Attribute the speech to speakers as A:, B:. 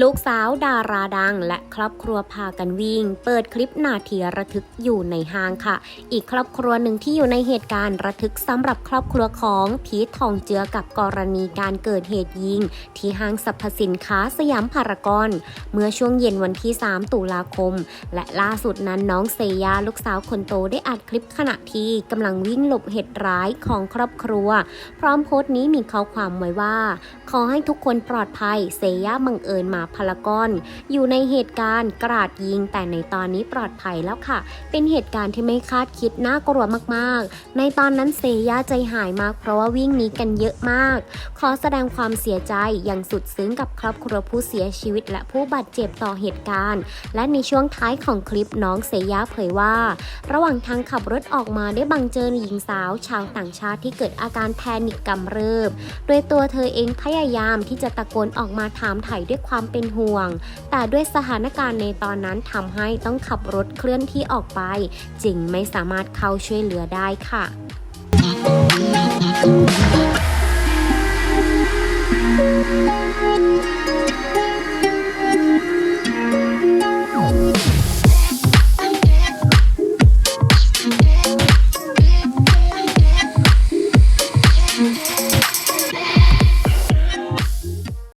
A: ลูกสาวดาราดัง และครอบครัวพากันวิ่ง เปิดคลิปนาทีระทึกอยู่ในห้างค่ะ อีกครอบครัวหนึ่งที่อยู่ในเหตุการณ์ระทึกสำหรับครอบครัวของพีททองเจือกับกรณีการเกิดเหตุยิง ที่ห้างสรรพสินค้าสยามพารากอน เมื่อช่วงเย็นวันที่ 3 ตุลาคม และล่าสุดนั้นน้องเซยาลูกสาวคนโตได้อัดคลิปขณะที่กำลังวิ่งหลบเหตุร้ายของครอบครัว พร้อมโพสต์นี้มีข้อความไว้ว่า ขอให้ทุกคนปลอดภัยเซยาบังเอิญมาพารากอน อยู่ในเหตุการณ์กราดยิง แต่ในตอนนี้ปลอดภัยแล้วค่ะ เป็นเหตุการณ์ที่ไม่คาดคิดน่ากลัวมากๆ ในตอนนั้นเซย่าใจหายมาก เพราะว่าวิ่งหนีกันเยอะมาก ขอแสดงความเสียใจอย่างสุดซึ้งกับครอบครัวผู้เสียชีวิต และผู้บาดเจ็บต่อเหตุการณ์ และในช่วงท้ายของคลิปน้องเซย่าเผยว่า ระหว่างทางขับรถออกมาได้บังเจอหญิงสาวชาวต่างชาติที่เกิดอาการแพนิคกำเริบ โดยตัวเธอเองพยายามที่จะตะโกนออกมาถามไถ่ด้วยความเป็นห่วง แต่ด้วยสถานการณ์ในตอนนั้นทำให้ต้องขับรถเคลื่อนที่ออกไป จึงไม่สามารถเข้าช่วยเหลือได้ค่ะ
B: Thank